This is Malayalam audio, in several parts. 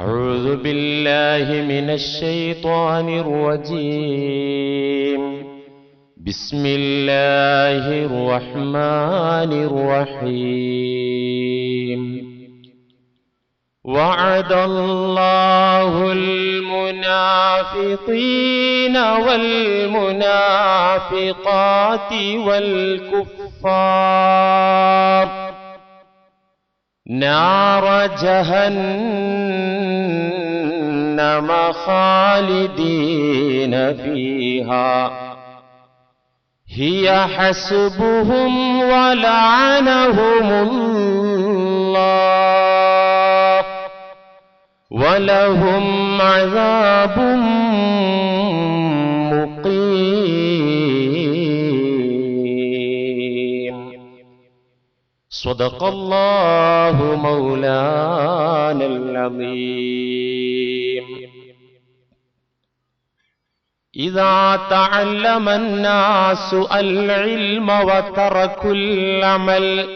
أعوذ بالله من الشيطان الرجيم. بسم الله الرحمن الرحيم. وعد الله المنافقين والمنافقات والكفار. نار جهنم خالدين فيها. هي حسبهم ولعنهم الله ولهم عذاب صدق الله مولانا العظيم. إذا تعلم الناس العلم وتركوا العمل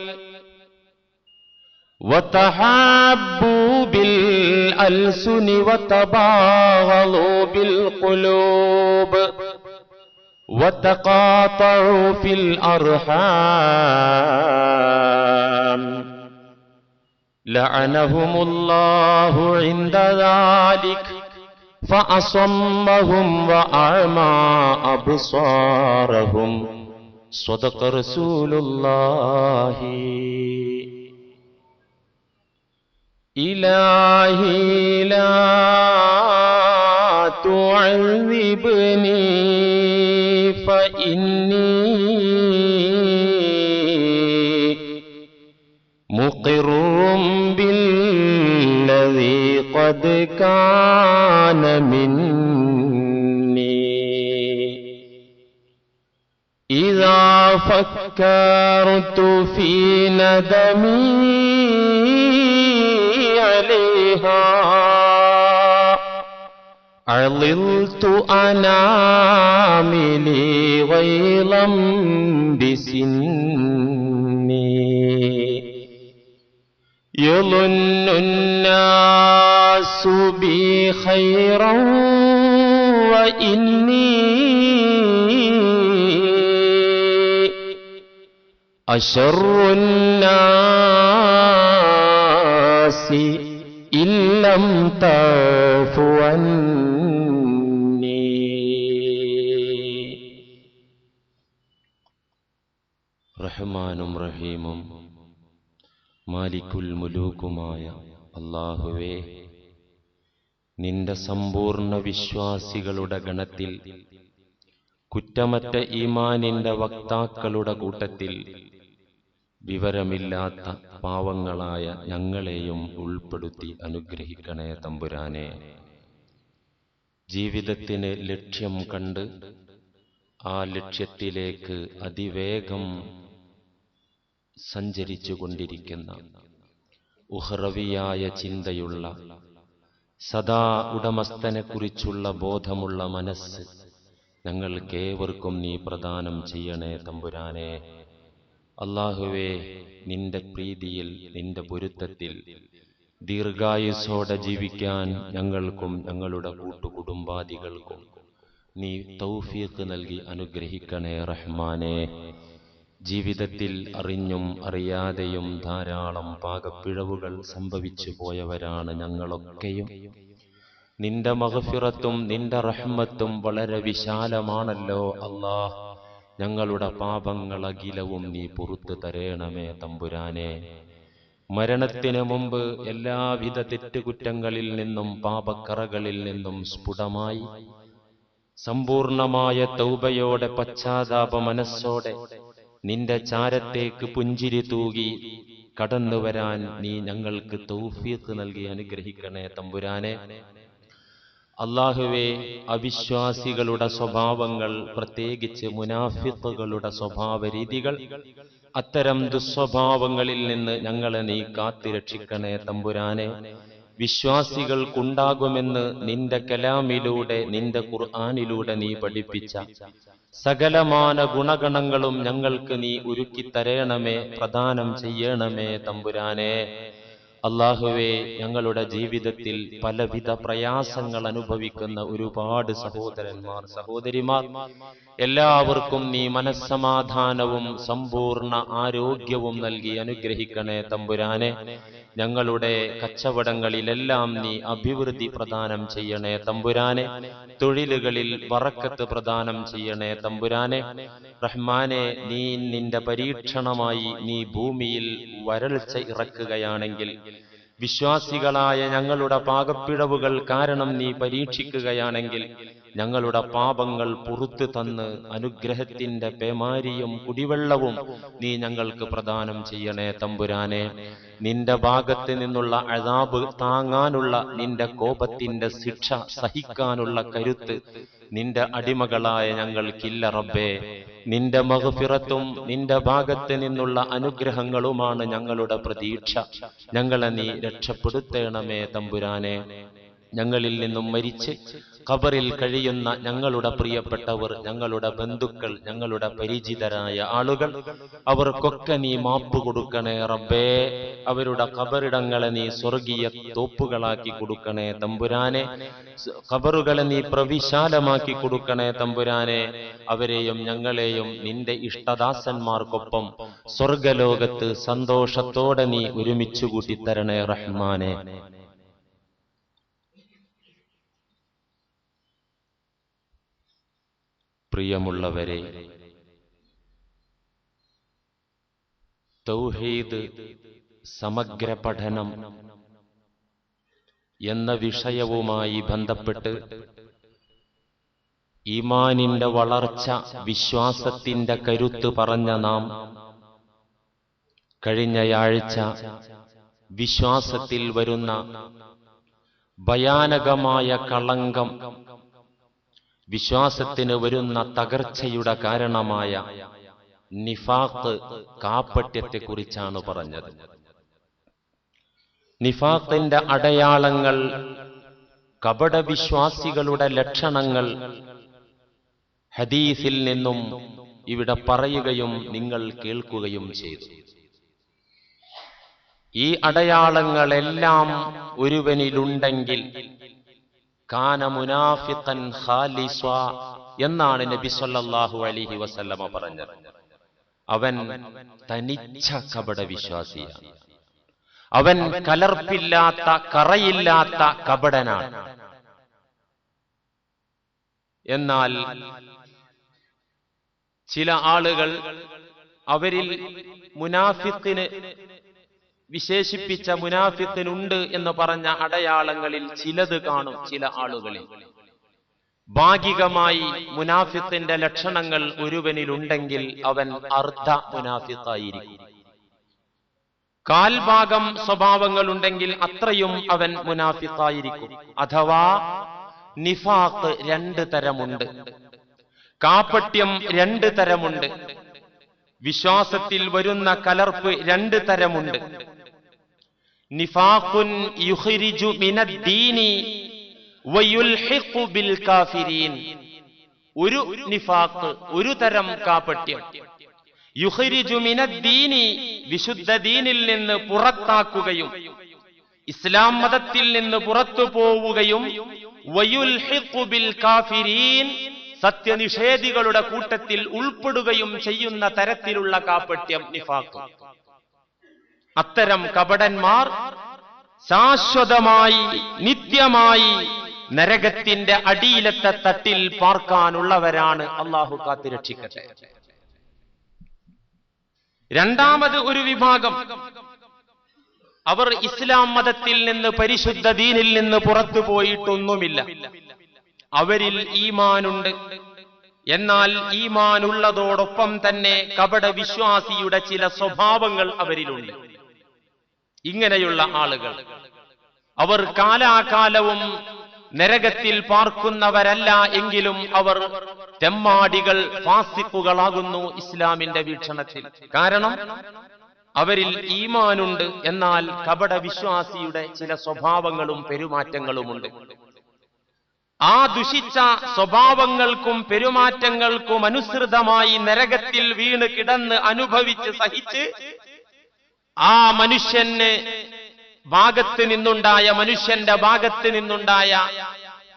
وتحابوا بالألسن وتباغضوا بالقلوب وتقاطعوا في الأرحام لعنهم الله عند ذلك فأصمهم وأعمى أبصارهم صدق رسول الله إلهي لا قد كان مني. إذا فكرت في ندمي عليها عللت أناملي غيظا بسني. يظن الناس بي خيرا وإني أشر الناس إن لم تعف عني റഹ്മാനും റഹീമും മാലിക്കുൽ മുലൂക്കുമായ അള്ളാഹുവേ നിന്റെ സമ്പൂർണ വിശ്വാസികളുടെ ഗണത്തിൽ കുറ്റമറ്റ ഈമാനിന്റെ വക്താക്കളുടെ കൂട്ടത്തിൽ വിവരമില്ലാത്ത പാവങ്ങളായ ഞങ്ങളെയും ഉൾപ്പെടുത്തി അനുഗ്രഹിക്കണേ തമ്പുരാനെ. ജീവിതത്തിന് ലക്ഷ്യം കണ്ട് ആ ലക്ഷ്യത്തിലേക്ക് അതിവേഗം സഞ്ചരിച്ചു കൊണ്ടിരിക്കുന്ന ഉഹ്റവിയായ ചിന്തയുള്ള സദാ ഉടമസ്ഥനെക്കുറിച്ചുള്ള ബോധമുള്ള മനസ്സ്. ഞങ്ങൾക്കേവർക്കും നീ പ്രദാനം ചെയ്യണേ തമ്പുരാനെ. അള്ളാഹുവേ നിന്റെ പ്രീതിയിൽ നിന്റെ പൊരുത്തത്തിൽ ദീർഘായുസോടെ ജീവിക്കാൻ ഞങ്ങൾക്കും ഞങ്ങളുടെ കൂട്ടുകുടുംബാദികൾക്കും നീ തൗഫീഖ് നൽകി അനുഗ്രഹിക്കണേ റഹ്മാനെ. ജീവിതത്തിൽ അറിഞ്ഞും അറിയാതെയും ധാരാളം പാകപ്പിഴവുകൾ സംഭവിച്ചു പോയവരാണ് ഞങ്ങളൊക്കെയും. നിന്റെ മഹഫിറത്തും നിന്റെ റഹ്മത്തും വളരെ വിശാലമാണല്ലോ അല്ലാഹ്. ഞങ്ങളുടെ പാപങ്ങൾ അഖിലവും നീ പുറത്തു തരേണമേ തമ്പുരാനെ. മരണത്തിന് മുമ്പ് എല്ലാവിധ തെറ്റുകുറ്റങ്ങളിൽ നിന്നും പാപക്കറകളിൽ നിന്നും സ്ഫുടമായി. സമ്പൂർണമായ തൗബയോടെ പശ്ചാത്താപ മനസ്സോടെ നിന്റെ ചാരത്തേക്ക് പുഞ്ചിരി തൂകി കടന്നു വരാൻ നീ ഞങ്ങൾക്ക് തൗഫീത്ത് നൽകി. അനുഗ്രഹിക്കണേ തമ്പുരാനെ. അള്ളാഹുവെ അവിശ്വാസികളുടെ സ്വഭാവങ്ങൾ പ്രത്യേകിച്ച് മുനാഫിത്തുകളുടെ സ്വഭാവ രീതികൾ അത്തരം ദുസ്വഭാവങ്ങളിൽ നിന്ന് ഞങ്ങളെ നീ കാത്തിരക്ഷിക്കണേ തമ്പുരാനെ. വിശ്വാസികൾക്കുണ്ടാകുമെന്ന് നിന്റെ കലാമിലൂടെ നിന്റെ ഖുർആാനിലൂടെ നീ പഠിപ്പിച്ച സകലമാന ഗുണഗണങ്ങളും ഞങ്ങൾക്ക് നീ ഒരുക്കി തരേണമേ പ്രദാനം ചെയ്യണമേ തമ്പുരാനെ. അള്ളാഹുവെ ഞങ്ങളുടെ ജീവിതത്തിൽ പലവിധ പ്രയാസങ്ങൾ അനുഭവിക്കുന്ന ഒരുപാട് സഹോദരന്മാർ സഹോദരിമാർ എല്ലാവർക്കും നീ മനസ്സമാധാനവും സമ്പൂർണ ആരോഗ്യവും നൽകി അനുഗ്രഹിക്കണേ തമ്പുരാനെ. ഞങ്ങളുടെ കച്ചവടങ്ങളിലെല്ലാം നീ അഭിവൃദ്ധി പ്രദാനം ചെയ്യണേ തമ്പുരാനെ. തൊഴിലുകളിൽ വറക്കത്ത് പ്രദാനം ചെയ്യണേ തമ്പുരാനെ. റഹ്മാനെ നീ നിന്റെ പരീക്ഷണമായി നീ ഭൂമിയിൽ വരൾച്ച ഇറക്കുകയാണെങ്കിൽ വിശ്വാസികളായ ഞങ്ങളുടെ പാകപ്പിഴവുകൾ കാരണം നീ പരീക്ഷിക്കുകയാണെങ്കിൽ ഞങ്ങളുടെ പാപങ്ങൾ പുറത്തു തന്ന് അനുഗ്രഹത്തിന്റെ പേമാരിയും കുടിവെള്ളവും നീ ഞങ്ങൾക്ക് പ്രദാനം ചെയ്യണേ തമ്പുരാനെ. നിന്റെ ഭാഗത്ത് നിന്നുള്ള അഴാബ് താങ്ങാനുള്ള നിന്റെ കോപത്തിന്റെ ശിക്ഷ സഹിക്കാനുള്ള കരുത്ത് നിന്റെ അടിമകളായ ഞങ്ങൾക്കില്ല റബ്ബേ. നിന്റെ മഹഫിറത്തും നിന്റെ ഭാഗത്ത് നിന്നുള്ള അനുഗ്രഹങ്ങളുമാണ് ഞങ്ങളുടെ പ്രതീക്ഷ. ഞങ്ങളെ നീ രക്ഷപ്പെടുത്തേണമേ തമ്പുരാനെ. ഞങ്ങളിൽ നിന്നും മരിച്ച് ഖബറിൽ കഴിയുന്ന ഞങ്ങളുടെ പ്രിയപ്പെട്ടവർ ഞങ്ങളുടെ ബന്ധുക്കൾ ഞങ്ങളുടെ പരിചിതരായ ആളുകൾ അവർക്കൊക്കെ നീ മാപ്പ് കൊടുക്കണേ റബ്ബേ. അവരുടെ ഖബറിടങ്ങളെ നീ സ്വർഗീയ തോപ്പുകളാക്കി കൊടുക്കണേ തമ്പുരാനെ. ഖബറുകളെ നീ പ്രവിശാലമാക്കി കൊടുക്കണേ തമ്പുരാനെ. അവരെയും ഞങ്ങളെയും നിന്റെ ഇഷ്ടദാസന്മാർക്കൊപ്പം സ്വർഗലോകത്ത് സന്തോഷത്തോടെ നീ ഒരുമിച്ചു കൂട്ടിത്തരണേ റഹ്മാനെ. പ്രിയമുള്ളവരെ തൗഹീദ് സമഗ്ര പഠനം എന്ന വിഷയവുമായി ബന്ധപ്പെട്ട് ഈമാനിന്റെ വളർച്ച വിശ്വാസത്തിന്റെ കരുത്ത് പറഞ്ഞ നാം കഴിഞ്ഞയാഴ്ച വിശ്വാസത്തിൽ വരുന്ന ഭയാനകമായ കളങ്കം വിശ്വാസത്തിന് വരുന്ന തകർച്ചയുടെ കാരണമായ നിഫാഖ് കാപ്പട്യത്തെക്കുറിച്ചാണ് പറഞ്ഞത്. നിഫാഖിന്റെ അടയാളങ്ങൾ കപടവിശ്വാസികളുടെ ലക്ഷണങ്ങൾ ഹദീസിൽ നിന്നും ഇവിടെ പറയുകയും നിങ്ങൾ കേൾക്കുകയും ചെയ്തു. ഈ അടയാളങ്ങളെല്ലാം ഒരുവനിലുണ്ടെങ്കിൽ കാന മുനാഫിഖൻ ഖാലിസ എന്നാണ് നബി സല്ലല്ലാഹു അലൈഹി വസല്ലമ പറഞ്ഞത്. അവൻ തനിച്ച കപട വിശ്വാസിയാണ്. അവൻ കലർപ്പില്ലാത്ത കറയില്ലാത്ത കപടനാണ്. എന്നാൽ ചില ആളുകൾ അവരിൽ മുനാഫിക്കിന് വിശേഷിപ്പിച്ച മുനാഫിത്തിനുണ്ട് എന്ന് പറഞ്ഞ അടയാളങ്ങളിൽ ചിലത് കാണും ചില ആളുകളിൽ. ഭാഗികമായി മുനാഫിത്തിന്റെ ലക്ഷണങ്ങൾ ഒരുവനിലുണ്ടെങ്കിൽ അവൻ അർദ്ധ മുനാഫിത്തായിരിക്കും കാൽഭാഗം സ്വഭാവങ്ങളുണ്ടെങ്കിൽ അത്രയും അവൻ മുനാഫിത്തായിരിക്കും അഥവാ നിഫാഖ് രണ്ട് തരമുണ്ട്. കാപ്പട്യം രണ്ട് തരമുണ്ട്. വിശ്വാസത്തിൽ വരുന്ന കലർപ്പ് രണ്ട് തരമുണ്ട്. നിഫാഖുൻ യുഖ്രിജു മിനദ്ദീനി വയുൽഹിഖു ബിൽ ഒരു നിഫാഖ് ഒരു തരം കാപട്യം. യുഖ്രിജു മിനദ്ദീനി വിശുദ്ധ ദീനിൽ നിന്ന് പുറത്താക്കുകയും ഇസ്ലാം മതത്തിൽ നിന്ന് പുറത്തു പോവുകയും സത്യനിഷേധികളുടെ കൂട്ടത്തിൽ ഉൾപ്പെടുകയും ചെയ്യുന്ന തരത്തിലുള്ള കാപ്പട്യം നിഫാഖ്. അത്തരം കപടന്മാർ ശാശ്വതമായി നിത്യമായി നരകത്തിന്റെ അടിയിലത്തെ തട്ടിൽ പാർക്കാനുള്ളവരാണ് അള്ളാഹു കാത്തിരക്ഷിക്കട്ടെ രണ്ടാമത് ഒരു വിഭാഗം. അവർ ഇസ്ലാം മതത്തിൽ നിന്ന് പരിശുദ്ധ ദീനിൽ നിന്ന് പുറത്തു പോയിട്ടൊന്നുമില്ല. അവരിൽ ഈമാനുണ്ട്. എന്നാൽ ഈമാനുള്ളതോടൊപ്പം തന്നെ കപട വിശ്വാസിയുടെ ചില സ്വഭാവങ്ങൾ അവരിലുണ്ട്. ഇങ്ങനെയുള്ള ആളുകൾ. അവർ കാലാകാലവും നരകത്തിൽ പാർക്കുന്നവരല്ല എങ്കിലും അവർ തെമ്മാടികൾ ഫാസിക്കുകളാകുന്നു ഇസ്ലാമിന്റെ വീക്ഷണത്തിൽ. കാരണം അവരിൽ ഈമാനുണ്ട് എന്നാൽ കപട വിശ്വാസിയുടെ ചില സ്വഭാവങ്ങളും പെരുമാറ്റങ്ങളുമുണ്ട്. ആ ദുഷിച്ച സ്വഭാവങ്ങൾക്കും പെരുമാറ്റങ്ങൾക്കും അനുസൃതമായി നരകത്തിൽ വീണ് കിടന്ന് അനുഭവിച്ച് സഹിച്ച് ആ മനുഷ്യന് ഭാഗത്ത് നിന്നുണ്ടായ മനുഷ്യന്റെ ഭാഗത്ത് നിന്നുണ്ടായ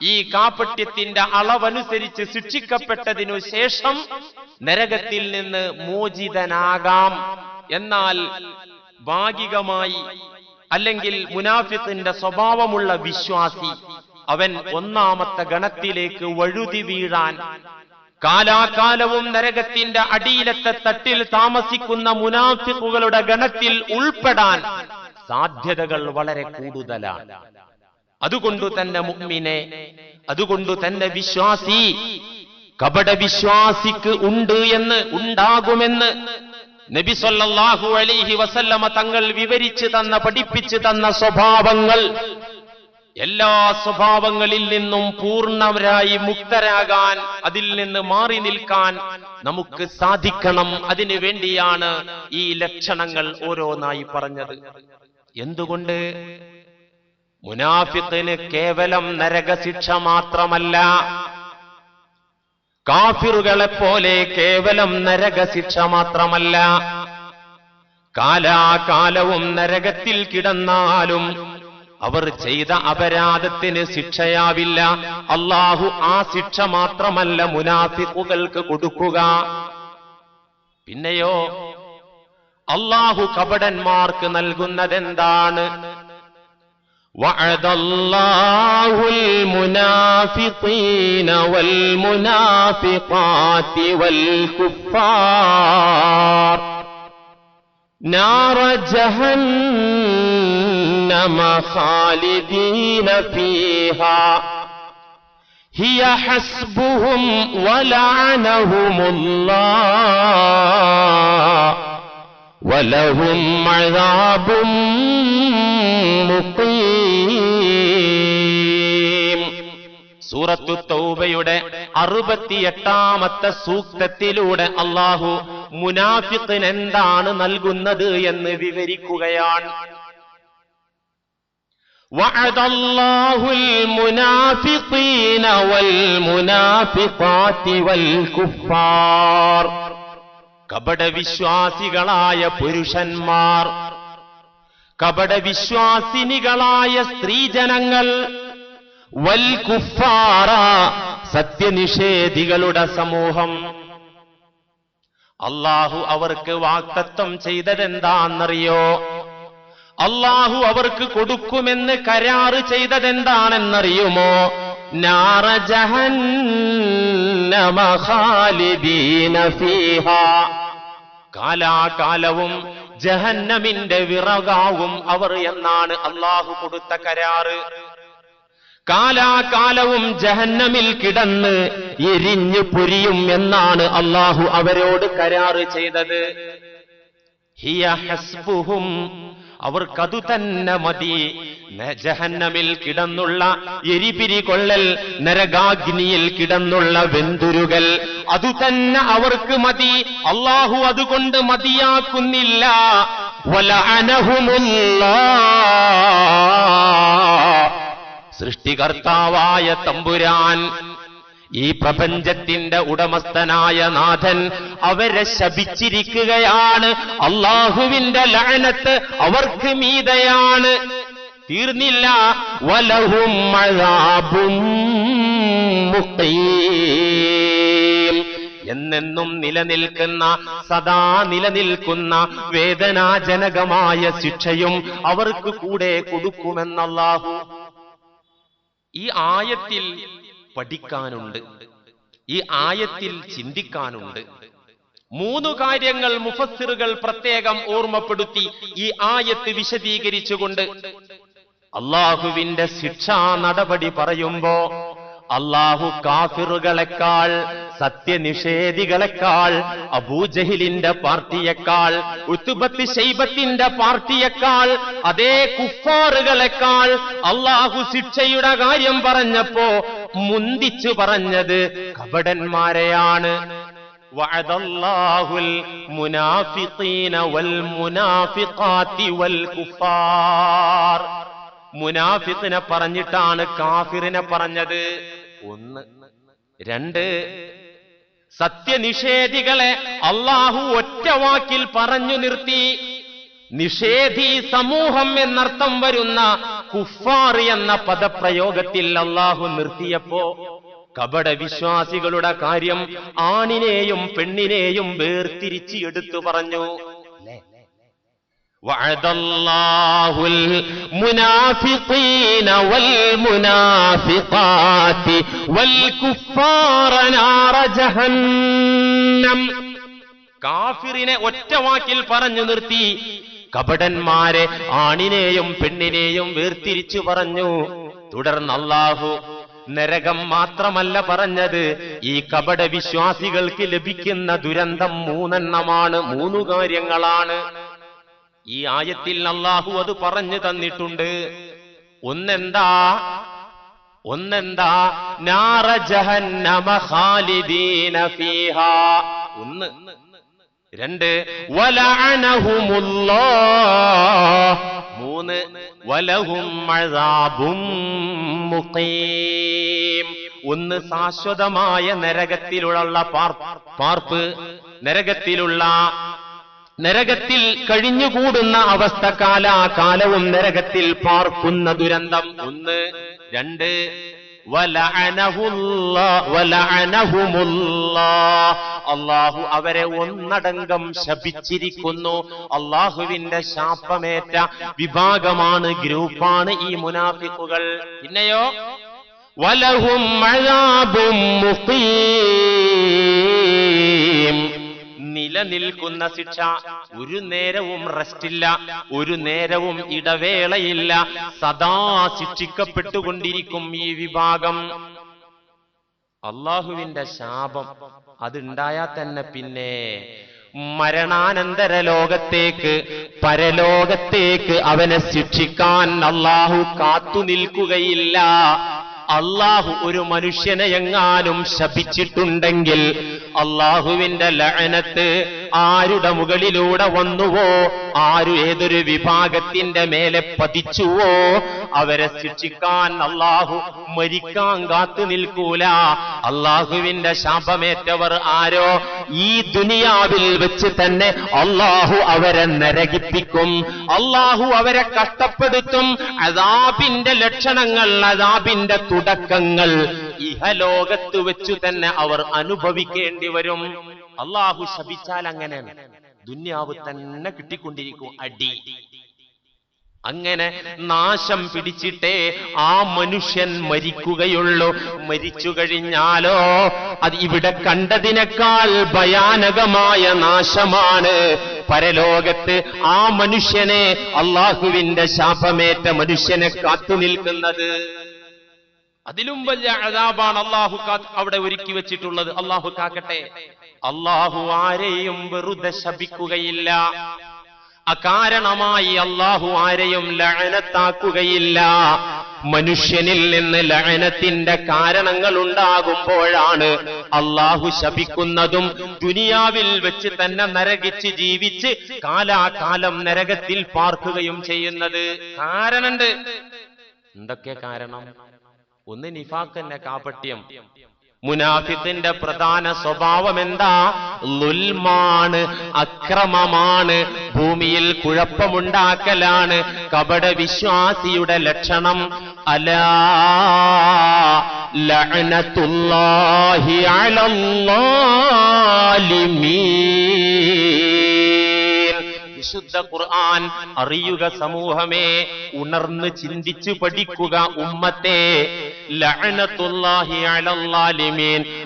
ഈ കാപ്പട്യത്തിന്റെ അളവനുസരിച്ച് ശിക്ഷിക്കപ്പെട്ടതിനു ശേഷം നരകത്തിൽ നിന്ന് മോചിതനാകാം. എന്നാൽ ഭാഗികമായി അല്ലെങ്കിൽ മുനാഫിത്തിന്റെ സ്വഭാവമുള്ള വിശ്വാസി അവൻ ഒന്നാമത്തെ ഗണത്തിലേക്ക് വഴുതി വീഴാൻ കാലാകാലവും നരകത്തിന്റെ അടിയിലത്തെ തട്ടിൽ താമസിക്കുന്ന മുനാഫിക്കുകളുടെ ഗണത്തിൽ ഉൾപ്പെടാൻ സാധ്യതകൾ വളരെ കൂടുതലാണ്. അതുകൊണ്ട് തന്നെ മുഗ്മിനെ അതുകൊണ്ട് തന്നെ വിശ്വാസി കപട വിശ്വാസിക്ക് ഉണ്ട് എന്ന് ഉണ്ടാകുമെന്ന് നബി സല്ലല്ലാഹു അലൈഹി വസല്ലമ തങ്ങൾ വിവരിച്ചു തന്ന പഠിപ്പിച്ചു തന്ന സ്വഭാവങ്ങൾ എല്ലാ സ്വഭാവങ്ങളിൽ നിന്നും പൂർണവരായി മുക്തരാകാൻ അതിൽ നിന്ന് മാറി നിൽക്കാൻ നമുക്ക് സാധിക്കണം. അതിനു വേണ്ടിയാണ് ഈ ലക്ഷണങ്ങൾ ഓരോന്നായി പറഞ്ഞത്. എന്തുകൊണ്ട്? മുനാഫിത്തിന് കേവലം നരകശിക്ഷ മാത്രമല്ല കാഫിറുകളെ പോലെ കേവലം നരകശിക്ഷ മാത്രമല്ല. കാലാകാലവും നരകത്തിൽ കിടന്നാലും അവർ ചെയ്ത അപരാധത്തിന് ശിക്ഷയാവില്ല അള്ളാഹു ആ ശിക്ഷ മാത്രമല്ല മുനാഫിക്കുകൾക്ക് കൊടുക്കുക പിന്നെയോ അള്ളാഹു കപടന്മാർക്ക് നൽകുന്നതെന്താണ് وعد الله المنافقين والمنافقات والكفار نار جهنم خالدين فيها هي حسبهم ولعنهم الله ولهم عذاب മുഖീം സൂറത്തു തൗബയുടെ അറുപത്തിയെട്ടാമത്തെ സൂക്തത്തിലൂടെ അള്ളാഹു മുനാഫിഖിന് എന്താണ് നൽകുന്നത് എന്ന് വിവരിക്കുകയാണ് وعد الله المنافقين والمنافقات والكفار കപടവിശ്വാസികളായ പുരുഷന്മാർ കപടവിശ്വാസിനികളായ സ്ത്രീജനങ്ങൾ വൽ കുഫാറ സത്യനിഷേധികളുടെ സമൂഹം അള്ളാഹു അവർക്ക് വാക്തത്വം ചെയ്തതെന്താണെന്നറിയോ അള്ളാഹു അവർക്ക് കൊടുക്കുമെന്ന് കരാറ് ചെയ്തതെന്താണെന്നറിയുമോ? നാറ കാലാകാലവും ജഹന്നമിന്റെ വിറകാവും അവർ എന്നാണ് അള്ളാഹു കൊടുത്ത കരാറ്. കാലാകാലവും ജഹന്നമിൽ കിടന്ന് എരിഞ്ഞു പൊരിയും എന്നാണ് അള്ളാഹു അവരോട് കരാറ് ചെയ്തത്. ഹിയ ഹസ്ബുഹും അവർക്കതു തന്നെ മതി. ജഹന്നമിൽ കിടന്നുള്ള എരിപിരി കൊള്ളൽ നരകാഗ്നിയിൽ കിടന്നുള്ള വെന്തുരുകൾ അതു തന്നെ അവർക്ക് മതി. അള്ളാഹു അതുകൊണ്ട് മതിയാക്കുന്നില്ല. സൃഷ്ടികർത്താവായ തമ്പുരാൻ ഈ പ്രപഞ്ചത്തിന്റെ ഉടമസ്ഥനായ നാഥൻ അവരെ ശപിച്ചിരിക്കുകയാണ്. അള്ളാഹുവിന്റെ ലഹനത്ത് അവർക്ക് മീതയാണ്. തീർന്നില്ല. വലഹും മഴാബും എന്നെന്നും നിലനിൽക്കുന്ന സദാ നിലനിൽക്കുന്ന വേദനാജനകമായ ശിക്ഷയും അവർക്ക് കൂടെ കൊടുക്കുമെന്നല്ലാഹു. ഈ ആയത്തിൽ പഠിക്കാനുണ്ട്. ഈ ആയത്തിൽ ചിന്തിക്കാനുണ്ട്. മൂന്ന് കാര്യങ്ങൾ മുഫസ്സിറുകൾ പ്രത്യേകം ഓർമ്മപ്പെടുത്തി ഈ ആയത്ത് വിശദീകരിച്ചുകൊണ്ട് അള്ളാഹുവിന്റെ ശിക്ഷാ നടപടി പറയുമ്പോ അള്ളാഹു കാഫിറുകളെക്കാൾ സത്യനിഷേധികളെക്കാൾ അബൂജഹിലിന്റെ പാർട്ടിയേക്കാൾ ഉത്തുബത്ത് ശൈബത്തിന്റെ പാർട്ടിയേക്കാൾ അതേ കുഫാറുകളെക്കാൾ അള്ളാഹു ശിക്ഷയുടെ കാര്യം പറഞ്ഞപ്പോ മുന്തിച്ചു പറഞ്ഞത് കപടന്മാരെയാണ് وعد الله المنافقين والمنافقات والكفار മുനാഫിത്തിനെ പറഞ്ഞിട്ടാണ് കാഫിറിനെ പറഞ്ഞത് ഒന്ന് രണ്ട് സത്യനിഷേധികളെ അള്ളാഹു ഒറ്റവാക്കിൽ പറഞ്ഞു നിർത്തി. നിഷേധി സമൂഹം എന്നർത്ഥം വരുന്ന കുഫാർ എന്ന പദപ്രയോഗത്തിൽ അള്ളാഹു നിർത്തിയപ്പോ കപട വിശ്വാസികളുടെ കാര്യം ആണിനെയും പെണ്ണിനെയും വേർതിരിച്ച് എടുത്തു പറഞ്ഞു. وعد الله المنافقين والمنافقات والكفار نار جهنم കാഫിറിനെ ഒറ്റ വാക്കിൽ പറഞ്ഞു നിർത്തി കപടന്മാരെ ആണിനെയും പെണ്ണിനെയും വേർതിരിച്ചു പറഞ്ഞു തുടർന്ന് അള്ളാഹു നരകം മാത്രമല്ല പറഞ്ഞത് ഈ കപട വിശ്വാസികൾക്ക് ലഭിക്കുന്ന ദുരന്തം മൂന്നെണ്ണമാണ് മൂന്നു കാര്യങ്ങളാണ് ഈ ആയത്തിൽ അള്ളാഹു അത് പറഞ്ഞു തന്നിട്ടുണ്ട്. ഒന്നെന്താ? ഒന്നെന്താ? നാറ ജഹന്നമ ഖാലിദീന ഫീഹാ. ഒന്ന്. രണ്ട്. വലഅനഹുമുല്ലാഹ്. മൂന്ന്. വലഹും അസാബും മുഖീം. ഒന്ന് ശാശ്വതമായ നരകത്തിലുള്ള പാർപ്പ്. നരകത്തിലുള്ള നരകത്തിൽ കഴിഞ്ഞുകൂടുന്ന അവസ്ഥ കാലാകാലവും നരകത്തിൽ പാർക്കുന്ന ദുരന്തം. ഒന്ന് രണ്ട്. അള്ളാഹു അവരെ ഒന്നടങ്കം ശപിച്ചിരിക്കുന്നു. അള്ളാഹുവിന്റെ ശാപമേറ്റ വിഭാഗമാണ് ഗ്രൂപ്പാണ് ഈ മുനാഫിക്കുകൾ. പിന്നെയോ? വലഹും മുഖീം. നിലനിൽക്കുന്ന ശിക്ഷ ഒരു നേരവും റെസ്റ്റില്ല ഒരു നേരവും ഇടവേളയില്ല. സദാ ശിക്ഷിക്കപ്പെട്ടുകൊണ്ടിരിക്കും ഈ വിഭാഗം. അള്ളാഹുവിന്റെ ശാപം അതുണ്ടായാൽ തന്നെ പിന്നെ മരണാനന്തര ലോകത്തേക്ക് പരലോകത്തേക്ക് അവനെ ശിക്ഷിക്കാൻ അള്ളാഹു കാത്തു നിൽക്കുകയില്ല അള്ളാഹു ഒരു മനുഷ്യനെ എങ്ങാനും ശപിച്ചിട്ടുണ്ടെങ്കിൽ അള്ളാഹുവിന്റെ ലഅനത്ത് ആരുടെ മുകളിലൂടെ വന്നുവോ? ആരു ഏതൊരു വിഭാഗത്തിന്റെ മേലെ പതിച്ചുവോ? അവരെ ശിക്ഷിക്കാൻ അള്ളാഹു മരിക്കാൻ കാത്തു നിൽക്കൂല. അള്ളാഹുവിന്റെ ശാപമേറ്റവർ ആരോ? ഈ ദുനിയാവിൽ വെച്ച് തന്നെ അള്ളാഹു അവരെ നരകിപ്പിക്കും. അള്ളാഹു അവരെ കഷ്ടപ്പെടുത്തും. അതാബിന്റെ ലക്ഷണങ്ങൾ അതാബിന്റെ തുടക്കങ്ങൾ ഇഹലോകത്ത് വെച്ചു തന്നെ അവർ അനുഭവിക്കേണ്ടി വരും. അള്ളാഹു ശപിച്ചാൽ അങ്ങനെയാണ് ദുന്യാവ് തന്നെ കിട്ടിക്കൊണ്ടിരിക്കും അടി. അങ്ങനെ നാശം പിടിച്ചിട്ടേ ആ മനുഷ്യൻ മരിക്കുകയുള്ളൂ. മരിച്ചു കഴിഞ്ഞാലോ അത് ഇവിടെ കണ്ടതിനേക്കാൾ ഭയാനകമായ നാശമാണ്. പരലോകത്ത് ആ മനുഷ്യനെ അള്ളാഹുവിന്റെ ശാപമേറ്റ മനുഷ്യനെ കാത്തു നിൽക്കുന്നത്. അതിലും വലിയ അതാബാണ് അള്ളാഹു അവിടെ ഒരുക്കി വെച്ചിട്ടുള്ളത്. അള്ളാഹു കാക്കട്ടെ. അള്ളാഹു ആരെയും വെറുതെ ശപിക്കുകയില്ല. അകാരണമായി അള്ളാഹു ആരെയും ലഴനത്താക്കുകയില്ല മനുഷ്യനിൽ നിന്ന് ലഴനത്തിന്റെ കാരണങ്ങൾ ഉണ്ടാകുമ്പോഴാണ് അള്ളാഹു ശപിക്കുന്നതും ദുനിയാവിൽ വെച്ച് തന്നെ നരകിച്ച് ജീവിച്ച് കാലാകാലം നരകത്തിൽ പാർക്കുകയും ചെയ്യുന്നത് കാരണണ്ട്. എന്തൊക്കെ കാരണം? ഒന്ന് നിഫാഖന്റെ കാപട്യം. മുനാഫിത്തിന്റെ പ്രധാന സ്വഭാവം എന്താ ലുൽമാണ് അക്രമമാണ് ഭൂമിയിൽ കുഴപ്പമുണ്ടാക്കലാണ് കപട വിശ്വാസിയുടെ ലക്ഷണം. അലാ വിശുദ്ധ ഖുർആൻ അറിയുക സമൂഹമേ ഉണർന്ന് ചിന്തിച്ചു പഠിക്കുക ഉമ്മത്തെ.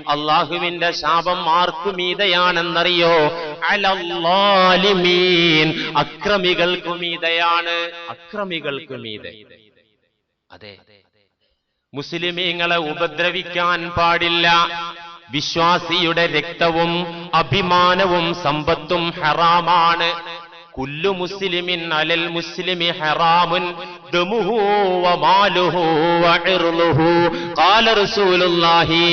അള്ളാഹുവിന്റെ ശാപം ആർക്കു മീതയാണെന്നറിയോ? അലല്ലാലിമീൻ. അക്രമികൾക്കു മീതയാണ്. അതെ. മുസ്ലിമീങ്ങളെ ഉപദ്രവിക്കാൻ പാടില്ല. വിശ്വാസിയുടെ രക്തവും അഭിമാനവും സമ്പത്തും ഹറാമാണ്. കുല്ലു മുസ്ലിമിൻ അലൽ മുസ്ലിമി ഹറാമുൻ ദമുഹു വമാലുഹു വഇർലുഹു ഖാല റസൂലുള്ളാഹി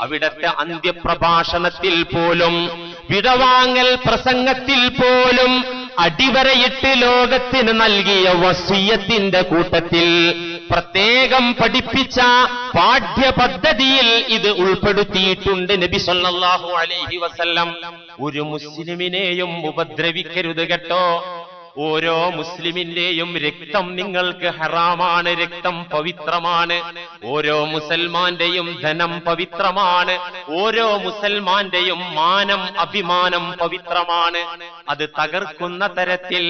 അവിടത്തെ അന്ത്യപ്രഭാഷണത്തിൽ പോലും വിടവാങ്ങൽ പ്രസംഗത്തിൽ പോലും അടിവരയിട്ട് ലോകത്തിന് നൽകിയ വസീയത്തിന്റെ കൂട്ടത്തിൽ പ്രത്യേകം പഠിപ്പിച്ച പാഠ്യപദ്ധതിയിൽ ഇത് ഉൾപ്പെടുത്തിയിട്ടുണ്ട് നബി സല്ലല്ലാഹു അലൈഹി വസല്ലം. ഒരു മുസ്ലിമിനെയും ഉപദ്രവിക്കരുത് കേട്ടോ. ഓരോ മുസ്ലിമിന്റെയും രക്തം നിങ്ങൾക്ക് ഹറാമാണ് രക്തം പവിത്രമാണ്. ഓരോ മുസൽമാന്റെയും ധനം പവിത്രമാണ്. ഓരോ മുസൽമാന്റെയും മാനം അഭിമാനം പവിത്രമാണ്. അത് തകർക്കുന്ന തരത്തിൽ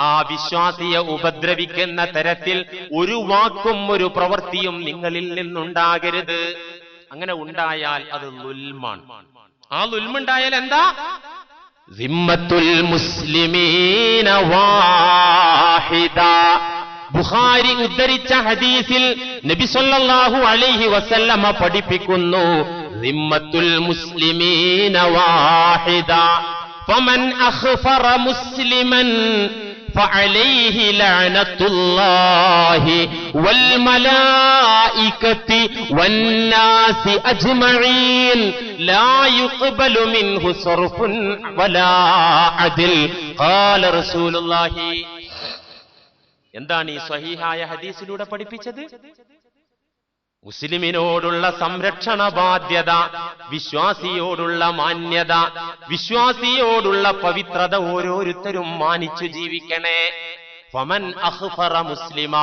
ആ വിശ്വാസിയെ ഉപദ്രവിക്കുന്ന തരത്തിൽ ഒരു വാക്കും ഒരു പ്രവൃത്തിയും നിങ്ങളിൽ നിന്നുണ്ടാകരുത്. അങ്ങനെ ഉണ്ടായാൽ അത് ലുൽമാണ്. ആ ലുൽമുണ്ടായാൽ എന്താ? സിമ്മത്തുൽ മുസ്ലിമീന വാഹിദ. ബുഖാരി ഉദ്ധരിച്ച ഹദീസിൽ നബി സല്ലല്ലാഹു അലൈഹി വസല്ലമ പഠിപ്പിക്കുന്നു സിമ്മത്തുൽ മുസ്ലിമീന വാഹിദ. ഫമൻ അഖ്ഫറ മുസ്ലിമൻ فعليه لعنة الله والملائكة والناس أجمعين لا يقبل منه صرف ولا عدل قال رسول الله എന്താണ് ഈ സ്വഹീഹായ ഹദീസിലൂടെ പഠിപ്പിച്ചത് മുസ്ലിമിനോടുള്ള സംരക്ഷണ ബാധ്യത വിശ്വാസിയോടുള്ള മാന്യത വിശ്വാസിയോടുള്ള പവിത്രത ഓരോരുത്തരും മാനിച്ചു ജീവിക്കണേ. ഫമൻ അഹ്ഫറ മുസ്ലിമ.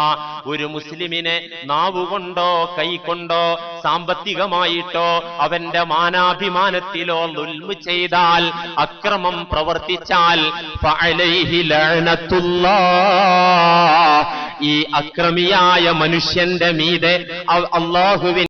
ഒരു മുസ്ലിമിനെ നാവുകൊണ്ടോ കൈകൊണ്ടോ സാമ്പത്തികമായിട്ടോ അവന്റെ മാനാഭിമാനത്തിലോ നുൽമു ചെയ്താൽ അക്രമം പ്രവർത്തിച്ചാൽ ഈ അക്രമിയായ മനുഷ്യന്റെ മീതെ അള്ളാഹുവിൻ